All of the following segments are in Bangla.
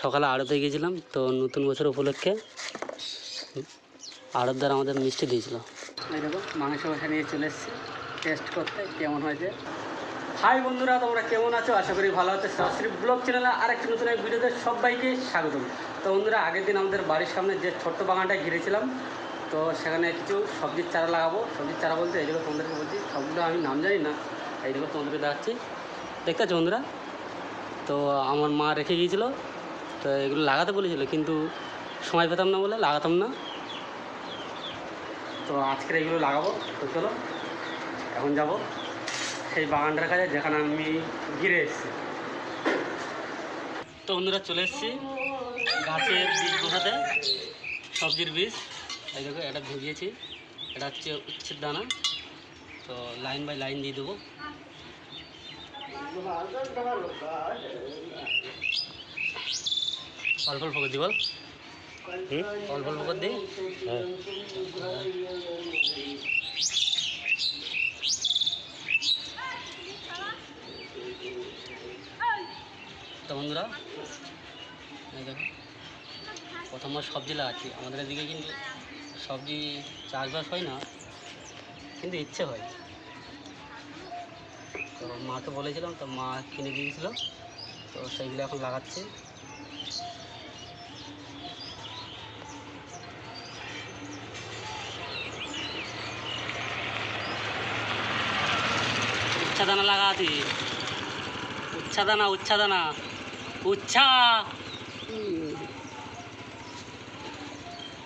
সকালে আড়তে গিয়েছিলাম, তো নতুন বছর উপলক্ষে আড়তদার আমাদের মিষ্টি দিয়েছিল। মাংস নিয়ে চলে এসেছি টেস্ট করতে, কেমন হয়েছে? হাই বন্ধুরা, তোমরা কেমন আছো? আশা করি ভালো আছো। সরাসরি ব্লগ চ্যানেলে আরেকটি নতুন এক ভিডিওতে সবাইকে স্বাগতম। তো বন্ধুরা, আগের দিন আমাদের বাড়ির সামনে যে ছোট্ট বাগানটা ঘিরেছিলাম, তো সেখানে কিছু সবজির চারা লাগাবো। সবজির চারা বলতে এইগুলো তোমাদেরকে বলছি, সবগুলো আমি নাম জানি না এইগুলো তোমাদেরকে দেখাচ্ছি। দেখতে পাচ্ছ বন্ধুরা? তো আমার মা রেখে গিয়েছিল, তো এগুলো লাগাতে বলেছিল, কিন্তু সময় পেতাম না বলে লাগাতাম না। তো আজকের এগুলো লাগাবো, তো চলো, এখন যাব। সেই বাগানটার কাছে যেখানে আমি ঘিরে এসেছি। তো বন্ধুরা চলে এসেছি গাছের বীজ বসাতে, সবজির বীজ। এই দেখো, এটা ভিজিয়েছি, এটা হচ্ছে উচ্ছের দানা। তো লাইন বাই লাইন দিয়ে দেবো। অল্প অল্প করে দি, বল। অল্প অল্প করে দিই তো বন্ধুরা দেখো প্রথমবার সবজি লাগাচ্ছি। আমাদের এদিকে কিন্তু সবজি চাষবাস হয় না, কিন্তু ইচ্ছে হয়। তো মাকে বলেছিলাম তো মা কিনে দিয়েছিল, তো সেইগুলো এখন লাগাচ্ছি। উচ্ছা দানা লাগাতে উচ্ছা দানা উচ্ছা! দানা উচ্ছা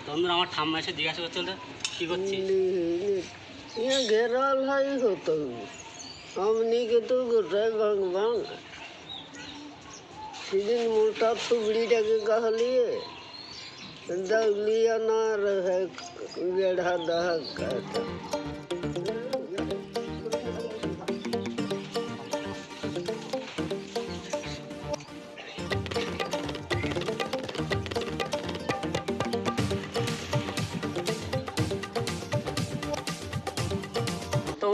বন্ধুরা, আমার ঠাম্মা এসে জিজ্ঞাসা করছিল কী করছিস? হতো हमने के तो गोसाई भगवान। সেদিন মোটা থুবড়িটাকে কাহলিয়ে दगलिया ना रहे गेढ़ा दहक कहता।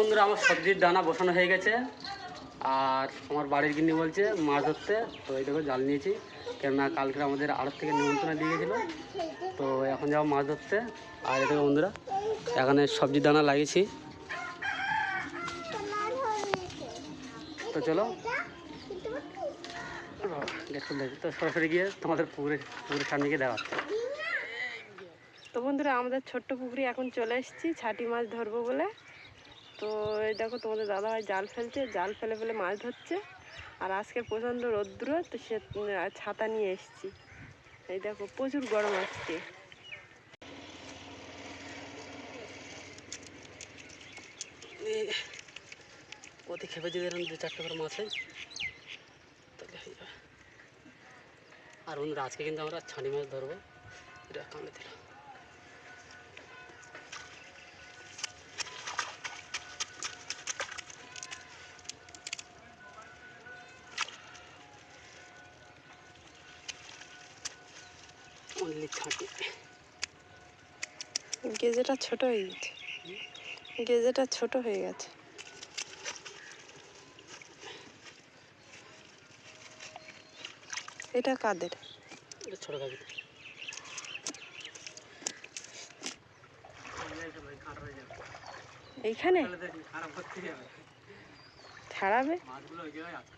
বন্ধুরা, আমার সবজির দানা বসানো হয়ে গেছে। আর আমার বাড়ির গিন্নি বলছে, মাছ ধরতে। তো এই দেখো, জাল নিয়েছি। কেননা কালকে আমাদের আড়ত থেকে নিমন্ত্রণ দিয়ে গেছিল। তো এখন যাব মাছ ধরতে। আর দেখো বন্ধুরা, এখানে সবজির দানা লাগিয়েছি। তো চলো। দেখি তো সরাসরি গিয়ে তোমাদের পুকুরে, পুকুরের সামনে গিয়ে দেখাচ্ছে। তো বন্ধুরা, আমাদের ছোট্ট পুকুরে এখন চলে এসেছি, ছাটি মাছ ধরবো বলে। তো এই দেখো তোমাদের দাদাভাই জাল ফেলছে, জাল ফেলে ফেলে মাছ ধরছে। আর আজকে প্রচণ্ড রৌদ্র, তো সে ছাতা নিয়ে এসেছি। এই দেখো, প্রচুর গরম আসছে ওতে খেপে যদি এরকম দু চারটে করে মাছ হয়। তাহলে হয়ে যাবে আর বন্ধুরা, আজকে কিন্তু আমরা ছানি মাছ ধরবো। এটা কামড়ে গেজেটা ছোট হয়ে গেছে। গেজেটা ছোট হয়ে গেছে। এটা কাদের? ছোটো এইখানে? ছাড়াবে মাছগুলো ওই জায়গায় আছে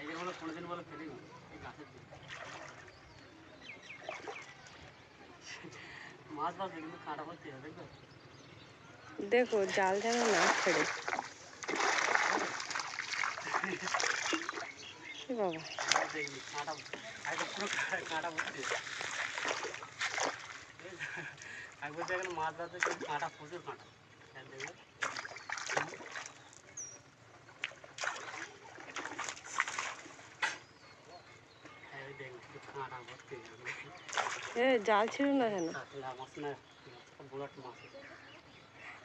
এই যে বলো কোনোদিন বলো ফেলি না এই গাছের দিকে মাছ কিন্তু কাঁটা দেখো দেখো জাল যেন না ছেড়ে। বাবা। একবার দেখেন মাছ ধরতে কিন্তু কাঁটা প্রচুর কাঁটা। দেখবে হ্যাঁ ওই দেখবে শুধু কাঁটা ভর্তি এ জাল ছিল না কেন?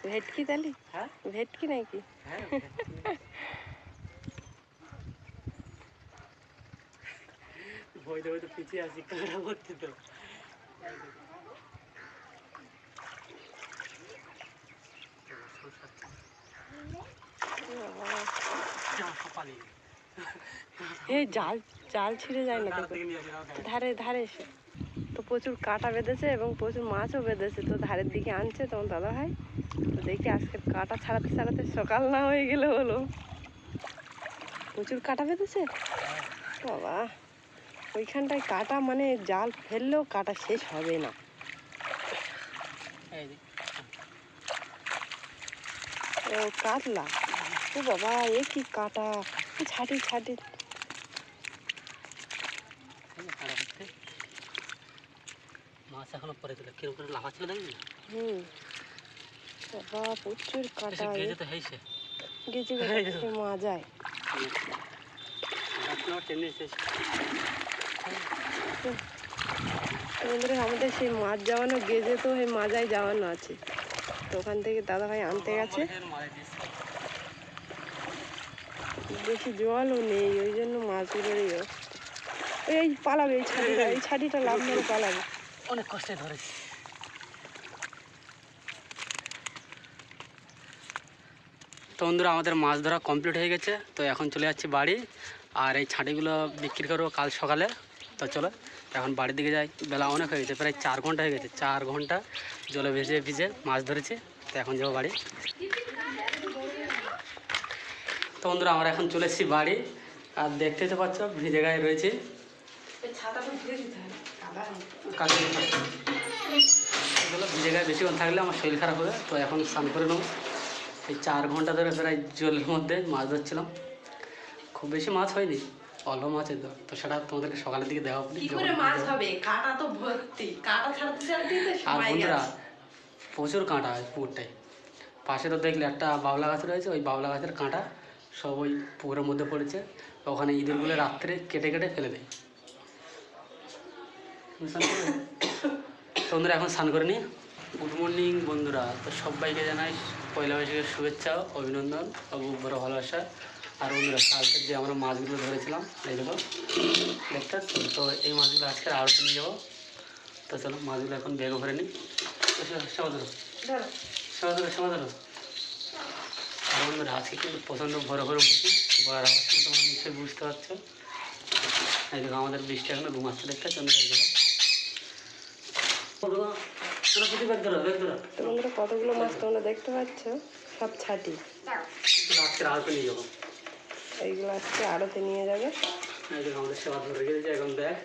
ভেটকি তালি? হ্যাঁ? ভেটকি নাকি? হ্যাঁ বইতে বইতে পিছিয়ে আসি কাঁটা ভর্তি তো। এ বাবা, এই জাল জাল ছিঁড়ে যায় না ধারে ধারে এসে। তো প্রচুর কাটা বেঁধেছে এবং প্রচুর মাছও বেঁধেছে। তো ধারের দিকে আনছে তোমার দাদা ভাই। তো দেখি আজকে কাটা ছাড়াতে ছাড়াতে সকাল না হয়ে গেলে হলো। প্রচুর কাটা বেঁধেছে? বাবা ওইখানটায় কাটা মানে জাল ফেললেও কাটা শেষ হবে না। ও কাতলা। ও বাবা এ কি কাটা। ছাটি ছাটি এই যে কাটা হচ্ছে। মাছ এখনও পরে ছিল কীরকম করে লাফাচ্ছিল দেখবি হুম। বাবা প্রচুর কাটা গেজে তো হয়েছে বন্ধুরা আমাদের সেই মাছ যাওয়ানো গেজে তো সেই মাজায় যাওয়ানো আছে। তো ওখান থেকে দাদা ভাই আনতে গেছে। বেশি জলও নেই ওই জন্য মাছগুলোর এই পালাবে এই ছাটিটা এই ছাটিটা লাভ মেরে পালাবে। অনেক কষ্টে ধরেছি তো বন্ধুরা আমাদের মাছ ধরা কমপ্লিট হয়ে গেছে। তো এখন চলে যাচ্ছি বাড়ি। আর এই ছাঁটিগুলো বিক্রি করব কাল সকালে। তো চলো এখন বাড়ির দিকে যাই। বেলা অনেক হয়ে গেছে প্রায় চার ঘণ্টা হয়ে গেছে। চার ঘণ্টা জলে ভেসে ভিজে মাছ ধরেছি। তো এখন যাব বাড়ি। তো বন্ধুরা আমরা এখন চলে এসেছি বাড়ি। আর দেখতেই তো পাচ্ছ ভিজে গায়ে রয়েছে। এগুলো ভিজে গায়ে বেশিক্ষণ থাকলে আমার শরীর খারাপ হবে তো এখন স্নান করে নেব। এই চার ঘণ্টা ধরে প্রায় জলের মধ্যে মাছ ধরছিলাম। খুব বেশি মাছ হয়নি অল্প মাছ হতো তো সেটা তোমাদেরকে সকালের দিকে দেওয়া হবে? আর বন্ধুরা প্রচুর কাঁটা হয় পুকুরটায়। পাশে তো দেখলে একটা বাবলা গাছ রয়েছে ওই বাবলা গাছের কাঁটা সব ওই পুকুরের মধ্যে পড়েছে। ওখানে ইঁদুরগুলো রাত্রে কেটে কেটে ফেলে দেয়। স্নান করবে? তো বন্ধুরা এখন স্নান করে নি। গুড মর্নিং বন্ধুরা। তো সবাইকে জানাই পয়লা বৈশাখের শুভেচ্ছা অভিনন্দন বড় ভালোবাসা। আর বন্ধুরা কালকে যে আমরা মাছগুলো ধরেছিলাম এই দেখো দেখতে তো এই মাছগুলো আজকে আড়তে নিয়ে যাব। তো চলো মাছগুলো এখন বেগে ভরে নিই তো সে- সেবা ধরো। ধরো। সেবা ধরো সেবা ধরো। আর বন্ধুরা আজকে কিন্তু প্রচণ্ড ভরে ভরে উঠেছি। বলার আওয়াজ তোমরা নিশ্চয়ই বুঝতে পারছ। এই দেখো আমাদের বৃষ্টি এখনও ঘুমাচ্ছে দেখতে পাচ্ছ এই দেখো ও বাবা, চলো কিছু ব্যাগ ধরো ব্যাগ ধরো তো বন্ধুরা কতগুলো মাছ তোমরা দেখতে পাচ্ছ? সব ছাটি। এইগুলো আজকে আড়তে নিয়ে যাবে। দেখো আমাদের সেবা ধরে রেখে এখন ব্যাগ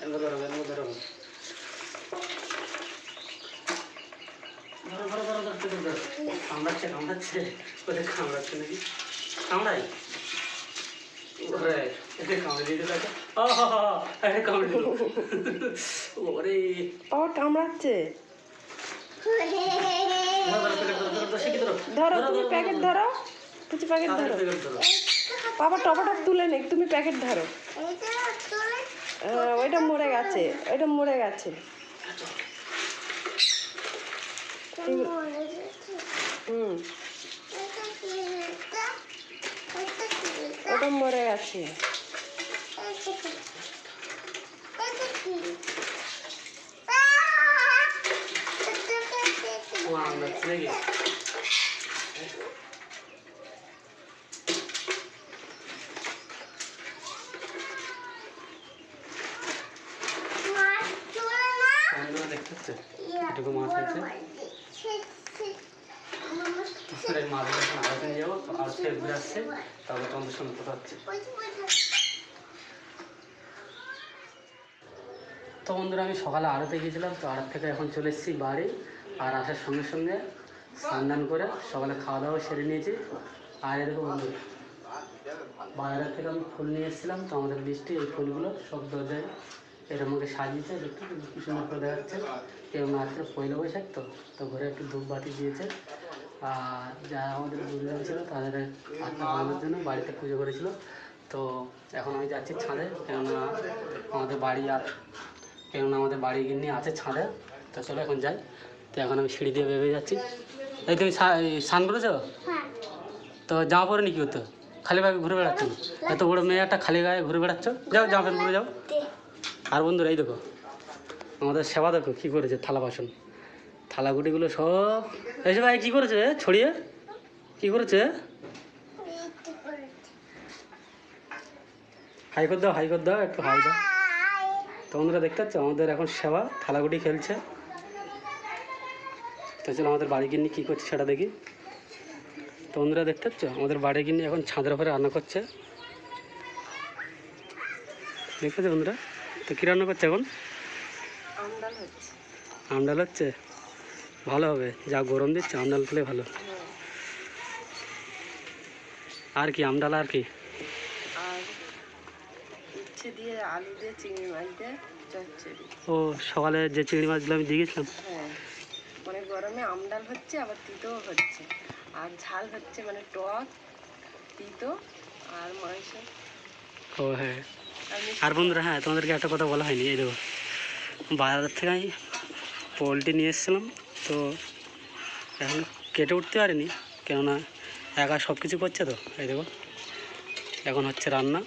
এর মধ্যে ধরো এর মধ্যে ধরো। ধরো ধরো ধরো ধরো ধরো ধরো। কামড়াচ্ছে কামড়াচ্ছে। ওদের কামড়াচ্ছে নাকি? কামড়াই ওরে এটা কামড়ে দিতে থাকে ওরে। বাবা কামড়াচ্ছে। ধরো ধরো ধরো ধরো ধরো ধরো। ধরো। তুমি প্যাকেট ধরো। কিছু প্যাকেট ধরো। প্যাকেট বাবা টপাটা তুলে নে তুমি প্যাকেট ধরো। ওইটা মরে গেছে ওইটা মরে গেছে। হুম। ওটা মরে গেছে। নাকি বন্ধুরা দেখতে এটুকু মাছ আছে এই মাছগুলো এখন নিয়ে যাব আড়তে ঘুরে আসছে তারপর তোমাদের সঙ্গে কথা হচ্ছে তো বন্ধুরা, আমি সকালে আড়তে গিয়েছিলাম, তো আড়ত থেকে এখন চলে এসেছি বাড়ি। আর আসার সঙ্গে সঙ্গে স্নান করে সকালে খাওয়া দাওয়া সেরে নিয়েছি। আর এরকম বন্ধু বাইরে থেকে আমি ফুল নিয়ে এসেছিলাম, তো আমাদের বৃষ্টি, এই ফুলগুলো সব দরজায় এরকম আমাকে সাজিয়েছে। দেখতে কি সুন্দর করে দেখাচ্ছে। না আজকে পয়লা বৈশাখ, তো তো ঘরে একটু ধূপ বাতি দিয়েছে। আর যারা আমাদের গুরুজন ছিল, তাদের আত্মা বানানোর জন্য বাড়িতে পুজো করেছিল। তো এখন আমি যাচ্ছি ছাদে, কেননা আমাদের বাড়ি আর কেননা আমাদের বাড়ি গিয়ে আছে ছাদে তো চলো এখন যাই। তো এখন আমি সিঁড়ি দিয়ে ভেবে যাচ্ছি। এই তুমি স্নান করেছ? তো জামা পরে নি কি হতো? খালি গায়ে ঘুরে বেড়াচ্ছ এত বড় মেয়ে একটা খালি গায়ে ঘুরে বেড়াচ্ছ? যাও জামা প্যান্ট পরে যাও। আর বন্ধুরা এই দেখো আমাদের সেবা দেখো কী করেছে থালা বাসন। থালাগুটিগুলো সব এসে ভাই কী করেছে ছড়িয়ে? কী করেছে। হাই করে দাও হাই করে দাও একটু হাই দাও। তো বন্ধুরা দেখতে পাচ্ছ আমাদের এখন সেবা থালাগুটি খেলছে। তো চলো আমাদের বাড়ি কিনে কী করছে সেটা দেখি। তো বন্ধুরা দেখতে পাচ্ছ আমাদের বাড়ি কিনে এখন ছাদের উপরে রান্না করছে। দেখতে পাচ্ছ বন্ধুরা? তো কী রান্না করছে এখন? আমডাল হচ্ছে। হচ্ছে? ভালো হবে যা গরম দিচ্ছে আমডাল খেলে ভালো। আর কি আমডাল আর কি? উচ্ছে দিয়ে আলু দিয়ে চিংড়ি মাছ দিয়ে চচ্চড়ি। ও সকালে যে চিংড়ি মাছগুলো আমি দিয়ে গেছিলাম হ্যাঁ মানে গরমে আমডাল হচ্ছে আবার তিতও হচ্ছে। আর ঝাল হচ্ছে মানে টক তিতো আর মাংস। ও হ্যাঁ। আর বন্ধুরা হ্যাঁ তোমাদেরকে একটা কথা বলা হয়নি এই দেখো। বাজার থেকে আমি পোলট্রি নিয়ে এসেছিলাম তো এখন কেটে উঠতে পারিনি কেননা একা সব কিছু করছে তো এই দেখো। এখন হচ্ছে রান্না।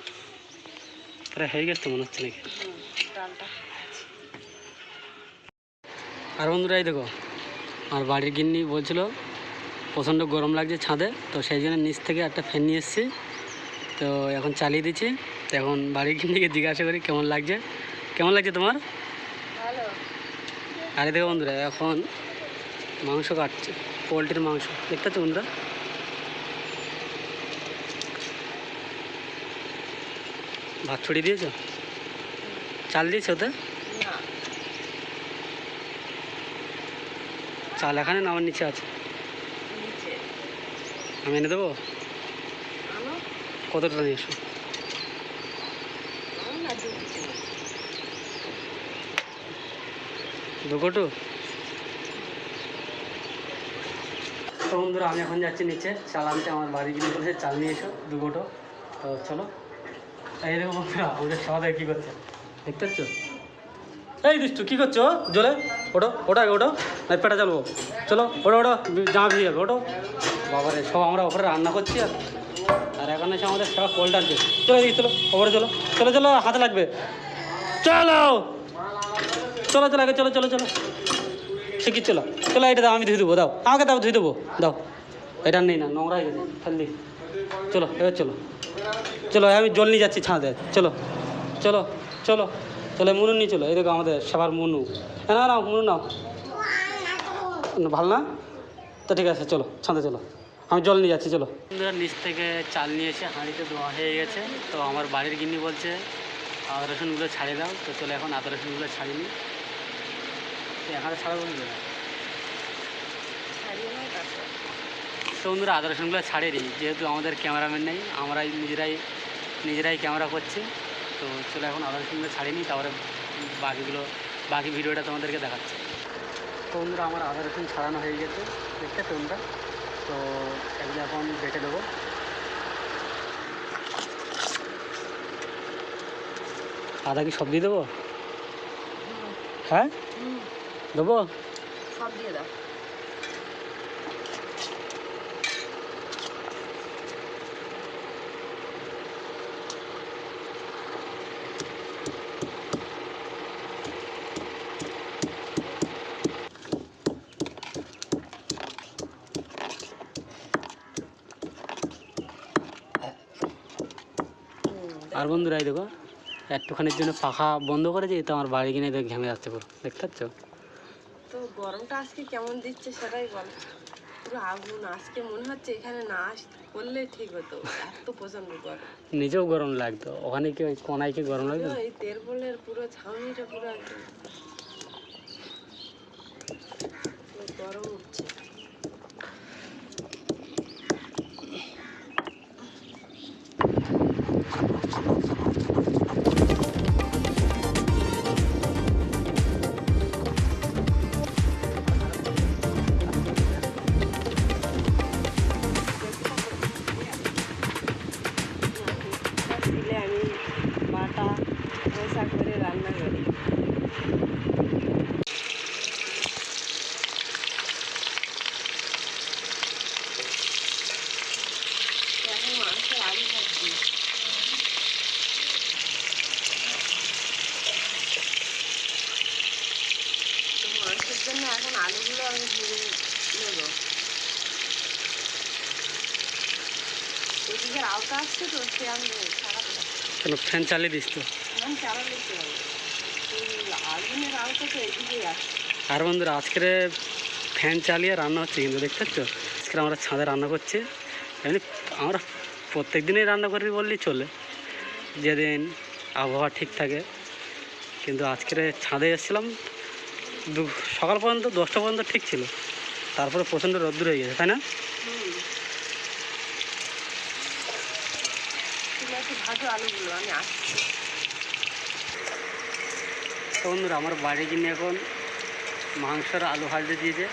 প্রায় হয়ে গেছে মনে হচ্ছে নাকি? আর বন্ধুরা এই দেখো আর বাড়ির গিন্নি বলছিল প্রচণ্ড গরম লাগছে ছাদে তো সেই জন্য নিচ থেকে একটা ফ্যান নিয়ে এসেছি। তো এখন চালিয়ে দিচ্ছি। তো এখন বাড়ির গিন্নিকে জিজ্ঞাসা করি কেমন লাগছে? কেমন লাগছে তোমার? আরে দেখো বন্ধুরা এখন মাংস কাটছে পোলট্রির মাংস। দেখতে পাচ্ছ বন্ধুরা? ভাত ছড়িয়ে দিয়েছ? চাল দিয়েছ ওতে? চাল এখানে না আমার নিচে আছে? আমি এনে দেবো? কতটা নিয়ে এসো আনো না দিচ্ছি দু কোটো? তো বন্ধুরা আমি এখন যাচ্ছি নিচে। চাল আনতে আমার বাড়ি গিয়ে বলেছে চাল নিয়ে এসো দু কোটো। তো চলো। কী করছে? দেখতে পাচ্ছ? এই দুষ্টু কী করছ? জলে? ওটো ওটা ওটো আমি পেটা চালবো চলো ওটো ওটো জামা ভিজে যাবে ওটো বাবারে সব আমরা ওপরে রান্না করছি আর। আর এখন এসে আমাদের সব কোল টানছে। চলো এদিকে চলো ওপরে চলো। চলো চলো হাতে লাগবে। চলো! চলো চলো আগে চলো চলো চলো। শিখি চলো চলো এটা দাও আমি ধুয়ে দেবো দাও। আমাকে দাও ধুয়ে দেবো। দাও। এটা নেই না নোংরা হয়ে গেছে ফেলদি চলো এবার চলো। চলো, আমি জল নিয়ে যাচ্ছি ছাদে। চলো চলো চলো চলো, মুনু নিয়ে চলো। এই দেখো আমাদের সবার মুনু। না না, মুনু নাও। ভালো না? তো ঠিক আছে, চলো, ছাদে চলো। আমি জল নিয়ে যাচ্ছি, চলো। নিচ থেকে চাল নিয়ে এসে হাঁড়িতে ধোয়া হয়ে গেছে। তো আমার বাড়ির গিন্নি বলছে, আদা রসুনগুলো ছাড়িয়ে দাও। তো চলো, এখন আদা রসুনগুলো ছাড়িয়ে নিই। এখানে ছাড়া বলবে ছাড়িয়ে নয় তারপর তো বন্ধুরা আদা রসুনগুলো ছাড়িয়ে দিই যেহেতু আমাদের ক্যামেরাম্যান নেই আমরাই নিজেরাই নিজেরাই ক্যামেরা করছি। তো চলো এখন আদা রসুনগুলো ছাড়িয়ে নিই তারপরে বাকিগুলো বাকি ভিডিওটা তোমাদেরকে দেখাচ্ছি। তো বন্ধুরা আমার আদা রসুন ছাড়ানো হয়ে গেছে। দেখতে তোমরা। তো এগুলো এখন বেটে দেবো। আদা কি সব দিয়ে দেবো? হ্যাঁ। দেবো? সব দিয়ে দাও। আর বন্ধুরা এই দেখো একটুখানির জন্য পাখা বন্ধ করেছে তো আমার বাড়ি কিনে দেখো ঘেমে যাচ্ছে পুরো। দেখতে পাচ্ছ? তো গরমটা আজকে কেমন দিচ্ছে সেটাই বল। পুরো আগুন আজকে মনে হচ্ছে এখানে না করলে ঠিক হতো এত প্রচণ্ড গরম। নিজেও গরম লাগতো ওখানে কি ওই কোনায় কি গরম লাগতো? এই তেল তেরপলের পুরো ছাউনিটা পুরো গরম উঠছে। জন্য এখন আলুগুলো আমি ভেজে নেব। এদিকের আওতা আসছে তো সে আমি পারছি ফ্যান চালিয়ে দিস তো। এখন চালালে কি আগুনের আওতা তো এদিকেই আসছে। আর বন্ধুরা আজকের ফ্যান চালিয়ে রান্না হচ্ছে কিন্তু দেখতে পাচ্ছ? আজকে আমরা ছাদে রান্না করছি। এমনি আমরা প্রত্যেক দিনই রান্না করি বললেই চলে। যেদিন আবহাওয়া ঠিক থাকে। কিন্তু আজকের ছাদে এসেছিলাম সকাল পর্যন্ত দশটা পর্যন্ত ঠিক ছিল। তারপরে প্রচণ্ড রোদ্দুর হয়ে গেছে, তাই না? বন্ধুরা, আমার বাড়ি কিনে এখন, মাংসর আলু ভাজতে দিয়েছে,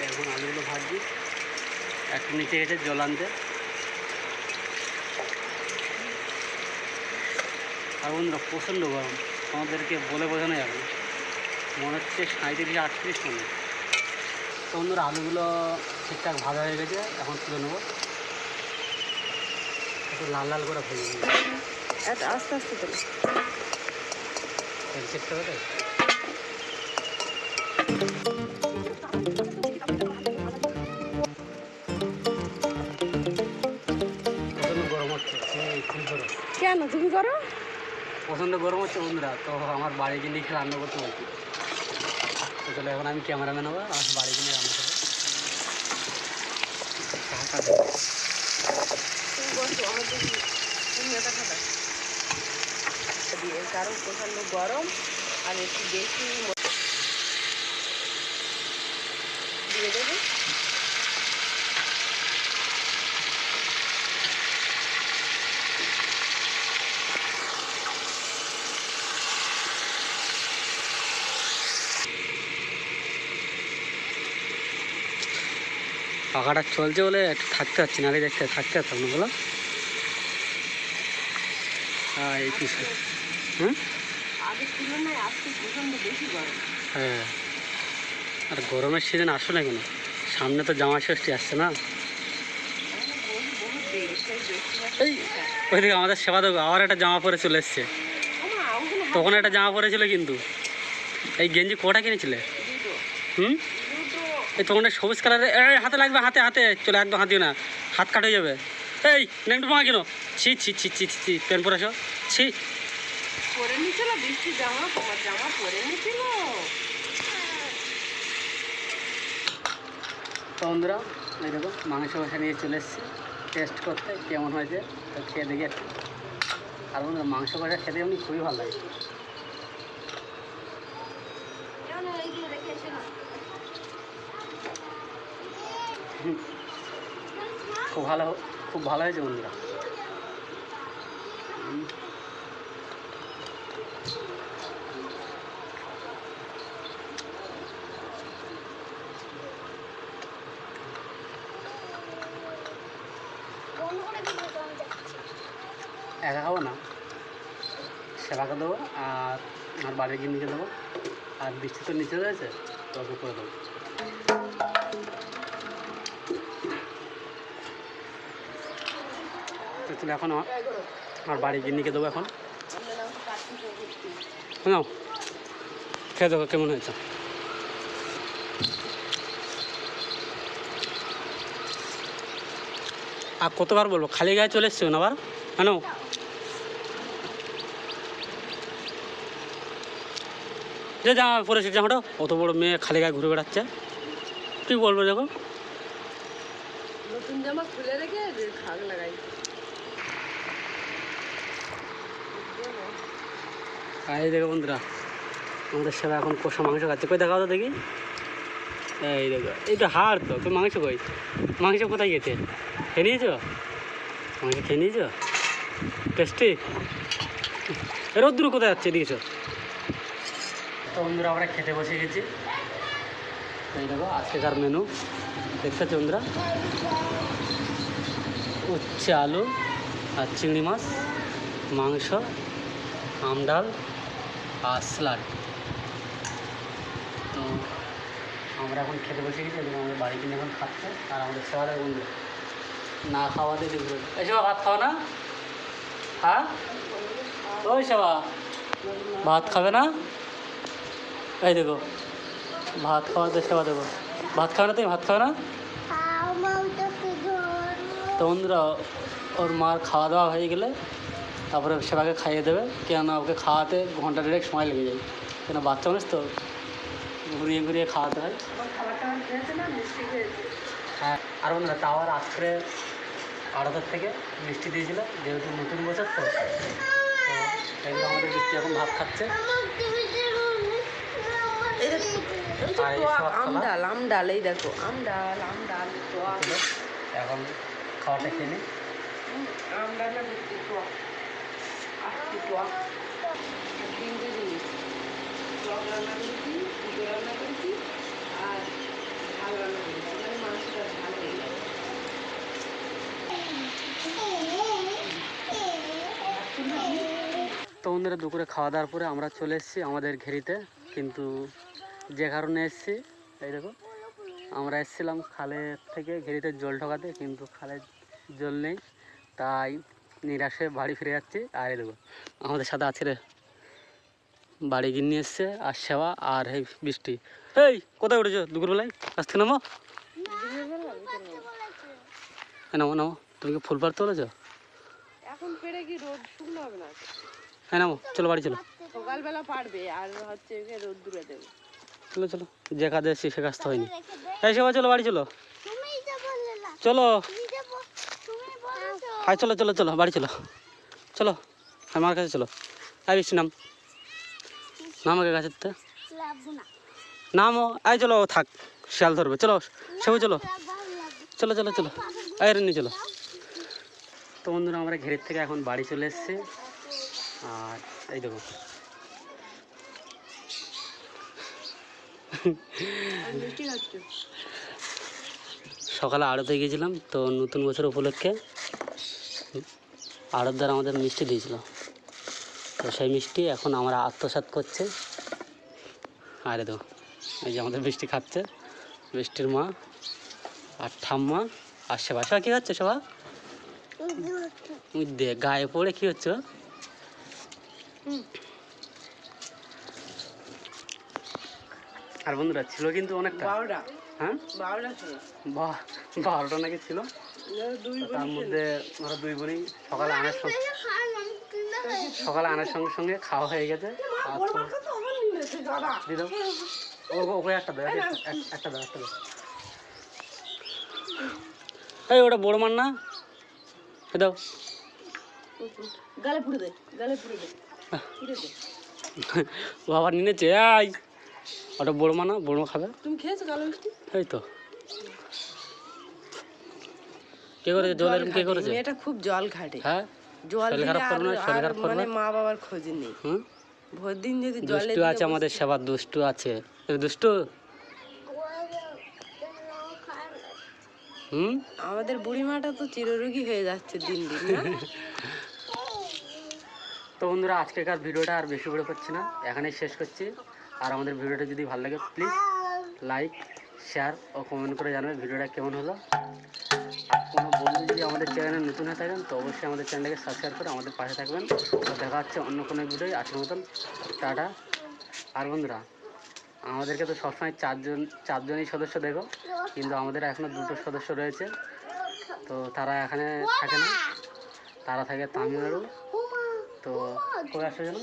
এখন আলুগুলো ভাজছি। একটু নিচে গেছে, জল আনতে। আর বন্ধুরা, প্রচণ্ড গরম। আমাদেরকে বলে বোঝানো যাবে না। মনে হচ্ছে সাঁত্রিশ আটত্রিশ মনে তো বন্ধুরা আলুগুলো ঠিকঠাক ভাজা হয়ে গেছে এখন তুলে নেব। একটু লাল লাল করে ভেজে এত আস্তে আস্তে তোলো গরম কেন? তুমি করো? প্রচণ্ড গরম হচ্ছে বন্ধুরা তো আমার বাড়ি গিয়ে লিখে রান্না করতে বলছি। চলো, এখন আমি ক্যামেরাম্যান হব আর বাড়ি কিনে রান্না করব। আমার কারণ প্রচণ্ড গরম আর একটু বেশি পাখাটা চলছে বলে একটু থাকতে পারছি না আগে দেখতে থাকতে পারতাম না বলো। হ্যাঁ এই কিছু হুম? হ্যাঁ। আর গরমের সিজন আসো না কেন? সামনে তো জামা ষষ্ঠী আসছে না? এই ওইদিকে আমাদের সেবা দেবো আবার একটা জামা পরে চলে এসছে। তখন একটা জামা পরেছিল কিন্তু। এই গেঞ্জি কটা কিনেছিলে? হুম? এই তখন সবুজ কালারের এই হাতে লাগবে হাতে হাতে। চলে একদম হাত দিও না। হাত কাট হয়ে যাবে। এই নেংটু মামা কেন? ছি ছি ছি ছি ছি প্যান্ট ছি। পরে নিছিল বৃষ্টি জামা তোমার জামা পরে নিছিল তো বন্ধুরা এই দেখো মাংস কষা নিয়ে চলে এসেছি। টেস্ট করতে কেমন হয়েছে তো খেয়ে দেখি আর বন্ধুরা মাংস কষা খেতে এমনি খুবই ভালো লাগে। খুব ভালো খুব ভালো হয়েছে বন্ধুরা। একা খাব না। সেবাকে দেবো আর আমার বাড়ি গিয়ে নিচে দেবো। আর বৃষ্টি তো নিচে রয়েছে, তো করে দেবো। চলে এখন আমার বাড়ি গিয়ে নিকে দেবো এখন। নাও খেয়ে দেখো কেমন হয়েছে। আর কতবার বলব, খালি গায়ে চলে এসছো না আবার? কেন? যে জামা পরেছে জামাটা অত বড় মেয়ে খালি গায়ে ঘুরে বেড়াচ্ছে। কী বলব দেখো। নতুন জামা খুলে রেখে লাগাই। আর এই দেখো বন্ধুরা, আমাদের সেবা এখন কষা মাংস খাচ্ছে। কই দেখাও তো দেখি। এই দেখো, এই তো হাড় তো তুই মাংস কই? মাংস কোথায় গেছে? খেয়ে নিয়েছো? মাংস খেয়ে নিয়েছো? টেস্টি? রোদ্দুর কোথায় যাচ্ছে দিয়েছ তো বন্ধুরা, আমরা খেতে বসে গেছি। এই দেখো আজকেকার মেনু দেখতে বন্ধুরা? উচ্ছে আলু আর চিংড়ি মাছ, মাংস। আম ডাল আর স্যালাড। তো আমরা এখন খেতে বসে গেছি এবং আমাদের বাড়ি কিনে এখন খাচ্ছে আর আমাদের সেবাদের বন্ধু না খাওয়াতে দেখবে এই সেবা ভাত খাও না? হ্যাঁ? ওই সেবা ভাত খাবে না? এই দেখো ভাত খাওয়াতে সেবা দেবো ভাত খাবে না তুমি? ভাত খাবে না? তো বন্ধুরা ওর মার খাওয়া দাওয়া হয়ে গেলে তারপরে সেবাকে খাইয়ে দেবে। কেন ওকে খাওয়াতে ঘণ্টা দেড়েক সময় লেগে যায়। কেন বাচ্চা মানুষ তো ঘুরিয়ে ঘুরিয়ে খাওয়াতে হয়। না? হ্যাঁ আর তাও আর রাত্রে আড়তের থেকে মিষ্টি দিয়েছিল যেহেতু নতুন বছর তো। এগুলো আমাদের মিষ্টি এখন ভাত খাচ্ছে। দেখো এই এখন খাওয়াটা খেয়ে নিই হুম, আম করছি টক তিনটে জিনিস টক রান্না করেছি রান্না করেছি আর ঝাল রান্না করেছি মাংসটা ঝাল হয়ে যাবে তো বন্ধুরা, দুপুরে খাওয়া দাওয়ার পরে আমরা চলে এসেছি আমাদের ঘেরিতে, কিন্তু যে কারণে এসেছি, এই দেখো, আমরা এসেছিলাম খালের থেকে ঘেরিতে জল ঢোকাতে, কিন্তু খালে জল নেই, তাই নিরাশে বাড়ি ফিরে যাচ্ছি আর এই দেখো আমাদের সাথে আছে রে। বাড়ি গিয়ে নিয়ে এসছে আর সেবা আর এই বৃষ্টি। এই কোথায় উঠেছো? দুপুরবেলায়? কাছ থেকে নামো? হ্যাঁ নামো নামো। তুমি কি ফুল পাড়তে বলেছ? এখন পেরে কি রোদ শুকনো হবে না? হ্যাঁ নামো। চলো বাড়ি চলো। সকালবেলা পারবে আর হচ্ছে রোদ দূরে দেবে। চলো চলো। যে কাজে এসেছি সে কাজ তো হয়নি এই সেবা চলো বাড়ি চলো। চলো। হাই চলো চলো চলো, বাড়ি চলো। চলো, আমার কাছে চলো। আই বৃষ্টি, নাম। নাম আগে গাছের তো। নামও আই চলো, থাক, শিয়াল ধরবে। চলো সেও চলো। চলো চলো চলো। আই রেনি চলো। তো বন্ধুরা, আমরা ঘেরের থেকে এখন বাড়ি চলে এসেছি। আর এই দেখো। সকালে আড়তে গিয়েছিলাম তো নতুন বছর উপলক্ষে। আড়তদার আমাদের মিষ্টি দিয়েছিল। তো সেই মিষ্টি এখন আমরা আত্মসাৎ করছে। আরে তো এই যে আমাদের মিষ্টি খাচ্ছে। মিষ্টির মা আর ঠাম্মা আর সেবা। সেবা কী হচ্ছে সেবা? দে গায়ে পড়ে কী হচ্ছে আর বন্ধুরা ছিল কিন্তু অনেকটা। হ্যাঁ? বারোটা নাকি ছিল। তার মধ্যে ওরা দুই বোনই সকালে আনার সঙ্গে সকালে আনার সঙ্গে সঙ্গে খাওয়া হয়ে গেছে। ওকে একটা দাও এক- এক- একটা দাও একটা দাও। এই ওটা বড় মান না? দাও। গালে পুড়ে দে গালে পুড়ে দে। পুড়ে দে। নিয়েছে আই ওটা বড় মা না বড় মা খাবে। তুমি খেয়েছো গালে মিষ্টি? এই তো। কে করেছে? জল এরকম কে করেছে? মেয়েটা খুব জল ঘাটে হ্যাঁ? জল খারাপ করবে না, শরীর খারাপ করবে মানে? মা বাবার খোঁজ নেই। হুম? ভোর দিন যদি জলে দুষ্টু আছে আমাদের সেবার দুষ্টু আছে। দুষ্টু? হুম? আমাদের বুড়িমাটা তো চিররোগী হয়ে যাচ্ছে দিন দিন তো বন্ধুরা আজকেকার ভিডিওটা আর বেশি বড় করছি না। এখানেই শেষ করছি। আর আমাদের ভিডিওটা যদি ভালো লাগে প্লিজ লাইক শেয়ার ও কমেন্ট করে জানাবে ভিডিওটা কেমন হলো। কোনো বন্ধু যদি আমাদের চ্যানেলে নতুন হয়ে থাকেন তো অবশ্যই আমাদের চ্যানেলটাকে সাবস্ক্রাইব করে আমাদের পাশে থাকবেন। তো দেখা হচ্ছে অন্য কোনো ভিডিও আজকের মতন টাটা। আর বন্ধুরা আমাদেরকে তো সবসময় চারজন চারজনই সদস্য দেখো কিন্তু আমাদের এখনও দুটো সদস্য রয়েছে। তো তারা এখানে থাকে না। তারা থাকে তামিলনাড়ু তো কবে আসবে যেন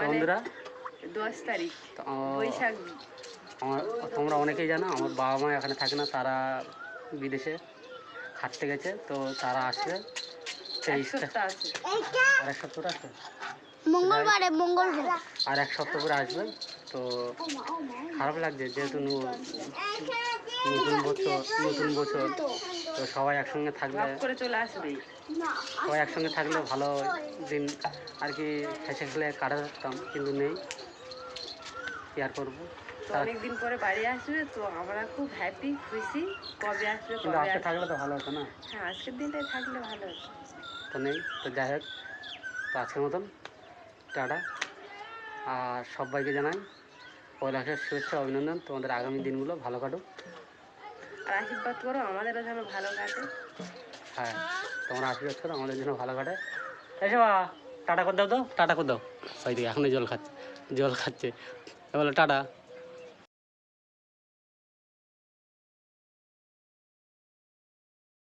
বন্ধুরা দশ তারিখ বৈশাখ আমার তোমরা অনেকেই জানো আমার বাবা মা এখানে থাকে না তারা বিদেশে খাটতে গেছে তো তারা আসবে। তেইশটা। আর এক সপ্তাহ আসবে মঙ্গলবারে মঙ্গলবার। আর এক সপ্তাহ করে আসবে তো খারাপ লাগছে যেহেতু ন- নতুন বছর নতুন বছর তো সবাই একসঙ্গে থাকলে ভাব করে চলে আসবে সবাই একসঙ্গে থাকলে ভালো দিন। আর কি হেসে খেলে কাটাতাম কিন্তু নেই। কি আর করব? তো অনেকদিন পরে বাড়ি আসবে তো আমরা খুব হ্যাপি খুশি কবে আসবে কবে আজকে থাকলে তো ভালো হতো না। হ্যাঁ আজকের দিনটাই থাকলে ভালো হতো। তো নেই তো যাই হোক তো আজকের মতন টাটা। আর সবাইকে জানাই পয়লাশের শুভেচ্ছা অভিনন্দন। তোমাদের আগামী দিনগুলো ভালো কাটুক। আর আশীর্বাদ করো আমাদেরও যেন ভালো কাটে। হ্যাঁ তোমরা আশীর্বাদ করো আমাদের জন্য ভালো কাটে। এসে বা টাটা করে দাও তো টাটা করে দাও। ওইদিকে এখনই জল খাচ্ছে জল খাচ্ছে। বলো টাটা।